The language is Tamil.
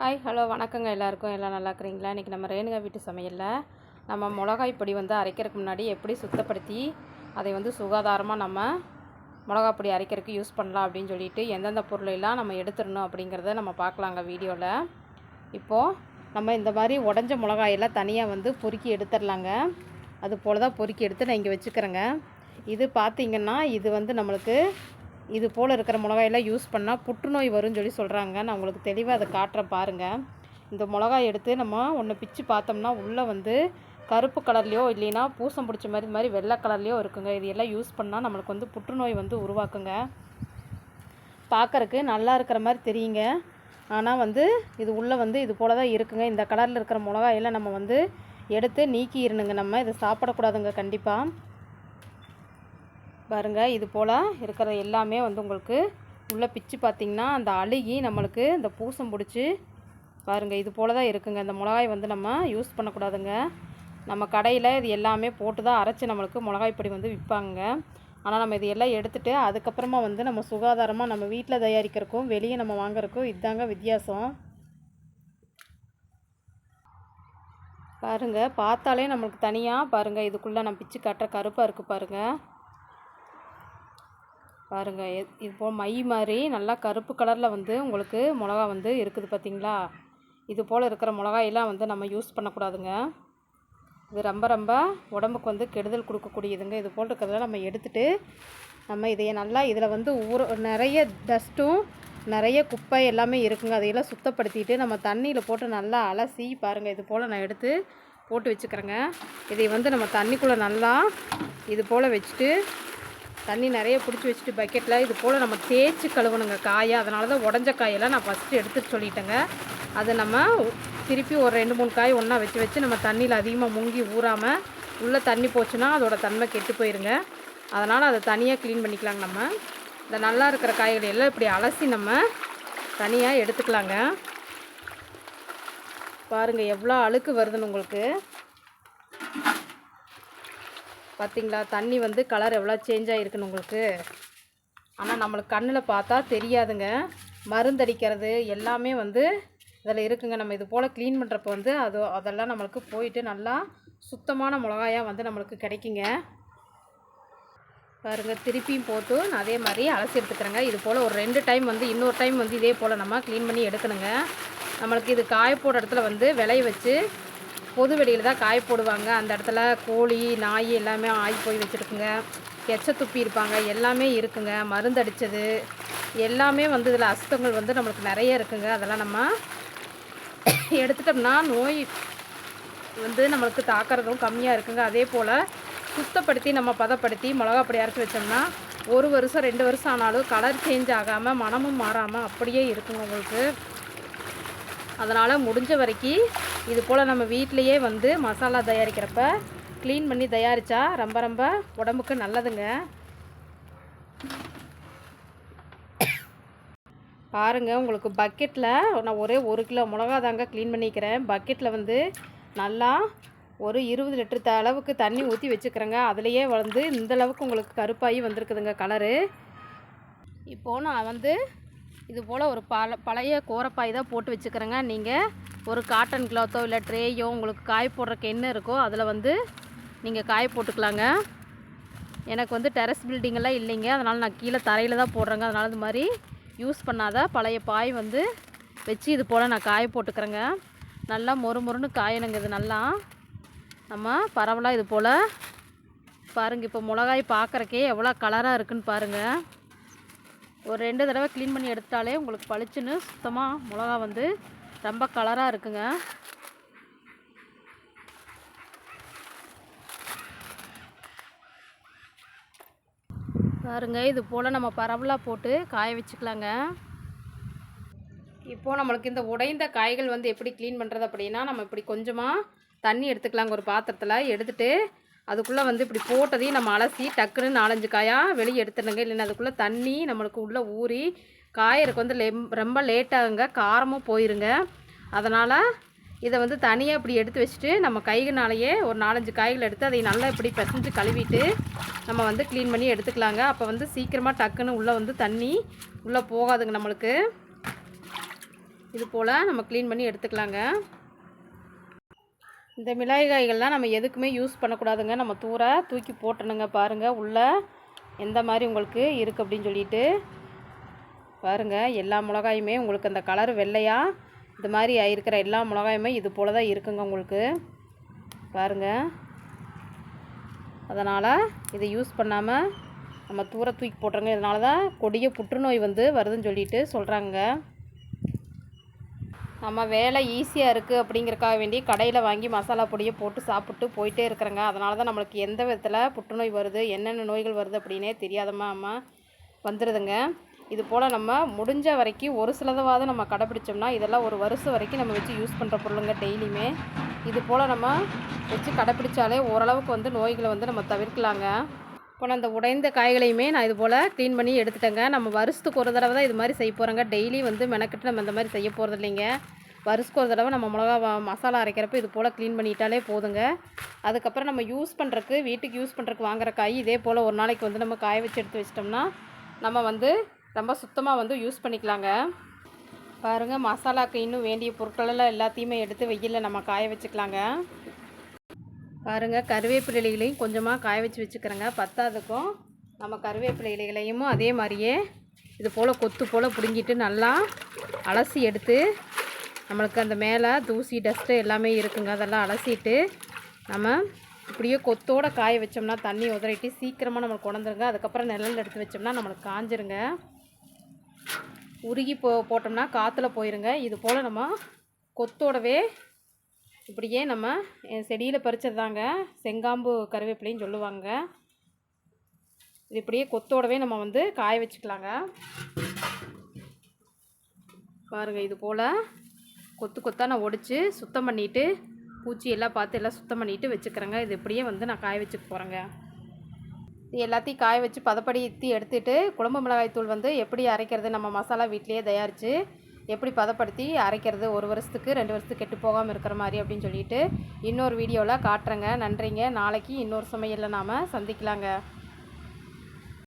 ஹாய் ஹலோ வணக்கங்க எல்லாருக்கும். எல்லாம் நல்லா இருக்கிறீங்களா? இன்றைக்கி நம்ம ரேணுகா வீட்டு சமையலில் நம்ம மிளகாய் பொடி வந்து அரைக்கிறதுக்கு முன்னாடி எப்படி சுத்தப்படுத்தி அதை வந்து சுகாதாரமாக நம்ம மிளகாய் பொடி அரைக்கிறதுக்கு யூஸ் பண்ணலாம் அப்படின்னு சொல்லிட்டு எந்தெந்த பொருளெல்லாம் நம்ம எடுத்துடணும் அப்படிங்கிறத நம்ம பார்க்கலாங்க வீடியோவில் இப்போது நம்ம இந்த மாதிரி உடஞ்ச மிளகாயெல்லாம் தனியாக வந்து பொறுக்கி எடுத்துடலாங்க. அது போல் தான் பொறுக்கி எடுத்து நான் இங்கே வச்சுக்கிறேங்க. இது பார்த்திங்கன்னா இது வந்து நம்மளுக்கு இது போல் இருக்கிற மிளகாயெல்லாம் யூஸ் பண்ணால் புற்றுநோய் வரும்னு சொல்லி சொல்கிறாங்க நான் உங்களுக்கு தெளிவாக அதை காட்டுறேன் பாருங்கள் இந்த மிளகாய் எடுத்து நம்ம ஒன்று பிச்சு பார்த்தோம்னா உள்ளே வந்து கருப்பு கலர்லேயோ இல்லைன்னா பூசம் பிடிச்ச மாதிரி இந்த மாதிரி வெள்ளை கலர்லேயோ இருக்குங்க. இது எல்லாம் யூஸ் பண்ணால் நம்மளுக்கு வந்து புற்றுநோய் வந்து உருவாக்குங்க. பார்க்கறக்கு நல்லா இருக்கிற மாதிரி தெரியுங்க. ஆனால் வந்து இது உள்ளே வந்து இது போல தான் இருக்குங்க. இந்த கலரில் இருக்கிற மிளகாயெல்லாம் நம்ம வந்து எடுத்து நீக்கிடணுங்க. நம்ம இதை சாப்பிடக்கூடாதுங்க கண்டிப்பாக பாருங்க இது போல் இருக்கிற எல்லாமே வந்து உங்களுக்கு உள்ளே பிச்சு பார்த்திங்கன்னா அந்த அழுகி நம்மளுக்கு இந்த பூசம் பிடிச்சி பாருங்கள் இது போல் தான் இருக்குங்க. இந்த மிளகாய் வந்து நம்ம யூஸ் பண்ணக்கூடாதுங்க. நம்ம கடையில் இது எல்லாமே போட்டு தான் அரைச்சி நம்மளுக்கு மிளகாய் பொடி வந்து விற்பாங்க ஆனால் நம்ம இது எல்லாம் எடுத்துகிட்டு அதுக்கப்புறமா வந்து நம்ம சுகாதாரமாக நம்ம வீட்டில் தயாரிக்கிறக்கும் வெளியே நம்ம வாங்குறக்கும் இதுதாங்க வித்தியாசம். பாருங்கள் பார்த்தாலே நம்மளுக்கு தனியாக பாருங்கள் இதுக்குள்ளே நம்ம பிச்சு கட்டுற கருப்பாக இருக்குது பாருங்கள் பாருங்கள் எ- இது போல் மை மாதிரி நல்லா கருப்பு கலரில் வந்து உங்களுக்கு மிளகா வந்து இருக்குது பார்த்தீங்களா? இது போல் இருக்கிற மிளகாயெல்லாம் வந்து நம்ம யூஸ் பண்ணக்கூடாதுங்க. இது ரொம்ப ரொம்ப உடம்புக்கு வந்து கெடுதல் கொடுக்கக்கூடியதுங்க. இது போல் இருக்கிறதெல்லாம் நம்ம எடுத்துகிட்டு நம்ம இதையை நல்லா இதில் வந்து ஊற நிறைய டஸ்ட்டும் நிறைய குப்பை எல்லாமே இருக்குங்க. அதையெல்லாம் சுத்தப்படுத்திட்டு நம்ம தண்ணியில் போட்டு நல்லா அலசி பாருங்கள் இது போல் நான் எடுத்து போட்டு வச்சுக்கிறேங்க. இதை வந்து நம்ம தண்ணிக்குள்ளே நல்லா இது போல் வச்சுட்டு தண்ணி நிறைய பிடிச்சி வச்சுட்டு பக்கெட்டில் இது போல் நம்ம தேய்ச்சி கழுவணுங்க காயை. அதனால தான் உடஞ்ச காயெல்லாம் நான் ஃபஸ்ட்டு எடுத்துகிட்டு சொல்லிட்டேங்க. அதை நம்ம திருப்பி ஒரு ரெண்டு மூணு காய் ஒன்றா வச்சு வச்சு நம்ம தண்ணியில் அதிகமாக முங்கி ஊறாமல் உள்ளே தண்ணி போச்சுன்னா அதோடய தன்மை கெட்டு போயிருங்க. அதனால் அதை தனியாக க்ளீன் பண்ணிக்கலாங்க நம்ம. இந்த நல்லா இருக்கிற காய்களை எல்லாம் இப்படி அலசி நம்ம தனியாக எடுத்துக்கலாங்க. பாருங்கள் எவ்வளோ அழுக்கு வருதுன்னு உங்களுக்கு. பார்த்தீங்களா தண்ணி வந்து கலர் எவ்வளோ சேஞ்ச் ஆகிருக்குன்னு உங்களுக்கு? ஆனால் நம்மளுக்கு கண்ணில் பார்த்தா தெரியாதுங்க. மருந்தடிக்கிறது எல்லாமே வந்து இதில் இருக்குங்க. நம்ம இது போல் க்ளீன் பண்ணுறப்ப வந்து அது அதெல்லாம் நம்மளுக்கு போயிட்டு நல்லா சுத்தமான மிளகாயாக வந்து நம்மளுக்கு கிடைக்குங்க. பாருங்கள் திருப்பியும் போட்டு நான் அதே மாதிரி அலசி எடுத்துக்கிறேங்க. இது போல் ஒரு ரெண்டு டைம் வந்து இன்னொரு டைம் வந்து இதே போல் நம்ம க்ளீன் பண்ணி எடுக்கணுங்க. நம்மளுக்கு இது காய போடுற இடத்துல வந்து விளைய வச்சு பொது வெளியில் தான் காய போடுவாங்க. அந்த இடத்துல கோழி நாய் எல்லாமே ஆகி போய் வச்சுருக்குங்க. எச்ச துப்பி இருப்பாங்க. எல்லாமே இருக்குங்க. மருந்து அடித்தது எல்லாமே வந்து இதில் அசுத்தங்கள் வந்து நம்மளுக்கு நிறைய இருக்குங்க. அதெல்லாம் நம்ம எடுத்துட்டோம்னா நோய் வந்து நம்மளுக்கு தாக்கிறதும் கம்மியாக இருக்குங்க. அதே போல் சுத்தப்படுத்தி நம்ம பதப்படுத்தி மிளகா பொடி அரைச்சி வச்சோம்னா ஒரு வருஷம் ரெண்டு வருஷம் ஆனாலும் கலர் சேஞ்ச் ஆகாமல் மனமும் மாறாமல் அப்படியே இருக்குங்க உங்களுக்கு. அதனால் முடிஞ்ச வரைக்கும் இது போல் நம்ம வீட்டிலையே வந்து மசாலா தயாரிக்கிறப்ப க்ளீன் பண்ணி தயாரித்தா ரொம்ப ரொம்ப உடம்புக்கு நல்லதுங்க. பாருங்கள் உங்களுக்கு பக்கெட்டில் நான் ஒரே ஒரு கிலோ மிளகா தாங்க க்ளீன் பண்ணிக்கிறேன். பக்கெட்டில் வந்து நல்லா ஒரு இருபது லிட்டர் த அளவுக்கு தண்ணி ஊற்றி வச்சுக்கிறேங்க. அதுலேயே வந்து இந்த அளவுக்கு உங்களுக்கு கருப்பாகி வந்திருக்குதுங்க கலரு இப்போது நான் வந்து இது போல் ஒரு பல பழைய கோரப்பாய் தான் போட்டு வச்சுக்கிறேங்க. நீங்கள் ஒரு காட்டன் கிளாத்தோ இல்லை ட்ரேயோ உங்களுக்கு காய் போடுறக்கு என்ன இருக்கோ அதில் வந்து நீங்கள் காய போட்டுக்கலாங்க. எனக்கு வந்து டெரஸ் பில்டிங்கெல்லாம் இல்லைங்க. அதனால் நான் கீழே தரையில் தான் போடுறேங்க. அதனால் இது மாதிரி யூஸ் பண்ணாத பழைய பாய் வந்து வச்சு இது போல் நான் காய போட்டுக்கிறேங்க. நல்லா மொறு மொறுன்னு காயணுங்க இது நல்லா. நம்ம பரவலாக இது போல் பாருங்கள் இப்போ மிளகாய் பார்க்குறக்கே எவ்வளோ கலராக இருக்குன்னு பாருங்கள் ஒரு ரெண்டு தடவை க்ளீன் பண்ணி எடுத்துட்டாலே உங்களுக்கு பளிச்சுன்னு சுத்தமாக மிளகா வந்து ரொம்ப கலராக இருக்குங்க. பாருங்க இது போல் நம்ம பரவலாக போட்டு காய வச்சுக்கலாங்க. இப்போது நம்மளுக்கு இந்த உடைந்த காய்கள் வந்து எப்படி க்ளீன் பண்ணுறது அப்படின்னா நம்ம இப்படி கொஞ்சமாக தண்ணி எடுத்துக்கலாங்க ஒரு பாத்திரத்தில். எடுத்துட்டு அதுக்குள்ளே வந்து இப்படி போட்டதையும் நம்ம அலசி டக்குன்னு நாலஞ்சு காயாக வெளியே எடுத்துடுங்க. இல்லைன்னா அதுக்குள்ளே தண்ணி நம்மளுக்கு உள்ளே ஊறி காயறக்கு வந்து லெம் ரொம்ப லேட்டாகுங்க காரமும் போயிருங்க. அதனால் இதை வந்து தனியாக இப்படி எடுத்து வச்சுட்டு நம்ம கைகளாலேயே ஒரு நாலஞ்சு காய்கள் எடுத்து அதை நல்லா இப்படி பிசைஞ்சு கழுவிட்டு நம்ம வந்து க்ளீன் பண்ணி எடுத்துக்கலாங்க. அப்போ வந்து சீக்கிரமாக டக்குன்னு உள்ளே வந்து தண்ணி உள்ளே போகாதுங்க நம்மளுக்கு. இது போல் நம்ம க்ளீன் பண்ணி எடுத்துக்கலாங்க. இந்த மிளகாய் காய்கள்லாம் நம்ம எதுக்குமே யூஸ் பண்ணக்கூடாதுங்க. நம்ம தூர தூக்கி போட்டணுங்க பாருங்கள் உள்ளே எந்த மாதிரி உங்களுக்கு இருக்குது அப்படின்னு சொல்லிட்டு. பாருங்கள் எல்லா மிளகாயுமே உங்களுக்கு அந்த கலர் வெள்ளையாக இது மாதிரி இருக்கிற எல்லா மிளகாயுமே இது போல் தான் இருக்குங்க உங்களுக்கு. பாருங்கள் அதனால் இதை யூஸ் பண்ணாமல் நம்ம தூர தூக்கி போட்டுருங்க இதனால தான் கொடிய புற்றுநோய் வந்து வருதுன்னு சொல்லிட்டு சொல்கிறாங்க நம்ம வேலை ஈஸியாக இருக்குது அப்படிங்கிறக்காக வேண்டி கடையில் வாங்கி மசாலா பொடியை போட்டு சாப்பிட்டு போயிட்டே இருக்கிறேங்க. அதனால தான் நம்மளுக்கு எந்த விதத்தில் புற்றுநோய் வருது என்னென்ன நோய்கள் வருது அப்படின்னே தெரியாதமா அம்மா. வந்துடுதுங்க இது போல் நம்ம முடிஞ்ச வரைக்கும் ஒரு சிலதவாவது நம்ம கடைப்பிடிச்சோம்னா இதெல்லாம் ஒரு வருஷம் வரைக்கும் நம்ம வச்சு யூஸ் பண்ணுற பொருளுங்க டெய்லியுமே. இது போல் நம்ம வச்சு கடைப்பிடிச்சாலே ஓரளவுக்கு வந்து நோய்களை வந்து நம்ம தவிர்க்கலாங்க. இப்போ நான் அந்த உடைந்த காய்களையுமே நான் இது போல் க்ளீன் பண்ணி எடுத்துட்டேங்க. நம்ம வருஷத்துக்கு ஒரு தடவை தான் இது மாதிரி செய்ய போகிறோங்க டெய்லி வந்து மெனக்கிட்டு நம்ம இந்த மாதிரி செய்ய போகிறது இல்லைங்க. வருஷத்துக்கு ஒரு தடவை நம்ம மிளகா மசாலா அரைக்கிறப்ப இது போல் க்ளீன் பண்ணிட்டாலே போதுங்க. அதுக்கப்புறம் நம்ம யூஸ் பண்ணுறக்கு வீட்டுக்கு யூஸ் பண்ணுறக்கு வாங்குற காய் இதே போல் ஒரு நாளைக்கு வந்து நம்ம காய வச்சு எடுத்து வச்சிட்டோம்னா நம்ம வந்து ரொம்ப சுத்தமாக வந்து யூஸ் பண்ணிக்கலாங்க. பாருங்கள் மசாலாக்கு இன்னும் வேண்டிய பொருட்களெல்லாம் எல்லாத்தையுமே எடுத்து வெயிலில் நம்ம காய வச்சுக்கலாங்க. பாருங்கள் கருவேப்பிலை இலைகளையும் கொஞ்சமாக காய வச்சு வச்சுக்கிறேங்க. பத்தாதுக்கும் நம்ம கருவேப்பிலை இலைகளையும் அதே மாதிரியே இது போல் கொத்து போல் பிடுங்கிட்டு நல்லா அலசி எடுத்து நம்மளுக்கு அந்த மேலே தூசி டஸ்ட்டு எல்லாமே இருக்குங்க. அதெல்லாம் அலசிட்டு நம்ம இப்படியே கொத்தோட காய வச்சோம்னா தண்ணி உதறிட்டு சீக்கிரமாக நம்மளுக்கு கொண்டுருங்க அதுக்கப்புறம் நிழல் எடுத்து வச்சோம்னா நம்மளுக்கு காஞ்சிருங்க. உருகி போ போட்டோம்னா காற்றுல போயிருங்க. இது போல் நம்ம கொத்தோடவே இப்படியே நம்ம செடியில் பறிச்சதாங்க செங்காம்பு கருவேப்பிலைன்னு சொல்லுவாங்க. இது இப்படியே கொத்தோடவே நம்ம வந்து காய வச்சுக்கலாங்க. பாருங்கள் இது போல் கொத்து கொத்தாக நான் ஒடிச்சு சுத்தம் பண்ணிவிட்டு பூச்சி எல்லாம் பார்த்து எல்லாம் சுத்தம் பண்ணிவிட்டு வச்சுக்கிறேங்க. இது இப்படியே வந்து நான் காய வச்சுக்க போகிறேங்க இது எல்லாத்தையும் காய வச்சு பதப்படுத்தி எடுத்துகிட்டு குழம்பு மிளகாய் தூள் வந்து எப்படி அரைக்கிறது நம்ம மசாலா வீட்லேயே தயாரித்து எப்படி பதப்படுத்தி அரைக்கிறது ஒரு வருஷத்துக்கு ரெண்டு வருஷத்துக்கு கெட்டு போகாமல் இருக்கிற மாதிரி அப்படின்னு சொல்லிட்டு இன்னொரு வீடியோவில் காட்டுறேங்க. நன்றிங்க. நாளைக்கு இன்னொரு சமையலில் நாம் சந்திக்கலாங்க.